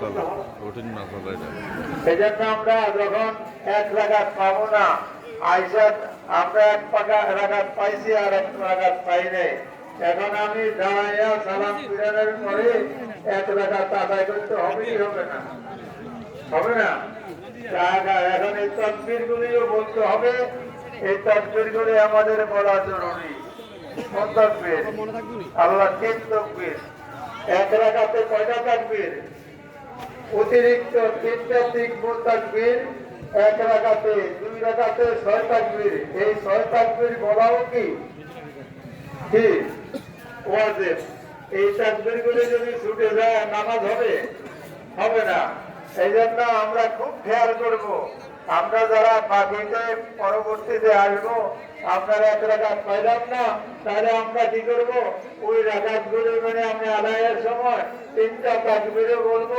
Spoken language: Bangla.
চলে রুটিন না চলে এটা। সেজন্য আমরা যখন এক রাগাত পাবো না আইসার আমরা এক পাকা রাগাত পাইছি আর এক রাগাত পাই নাই। এখন আমি দাঁড়াইয়া সালাম ফিরানোর পরে এক রাগাত আদায় করতে হবে কি হবে না? হবে না? এখন এই তকবির গুলিও বলতে হবে এই তকবির গুলি আমাদের বলা জরুরি। আল্লাহ তিন তকবির। এক রাগাতে কয়টা তকবির? অতিরিক্ত তিনটা তিক্ত তাকবীর এক রাখাতে দুই রাখাতে ছয় তাকবীর এই ছয় তাকবীর বলাও কি? কি? ওয়াজিব। এই তাকবীর গুলি যদি ছুটে যায়, নামাজ হবে? হবে না। এই জন্য আমরা খুব খেয়াল করব। আমরা যারা বাকিতে পরবর্তীতে আসব, আপনারা এক রাখাত পাইলাম না, তাহলে আমরা কি করব? ওই রাখাত গুলি মানে আমরা আদায়ের সময় তিনটা তাকবীরে বলব।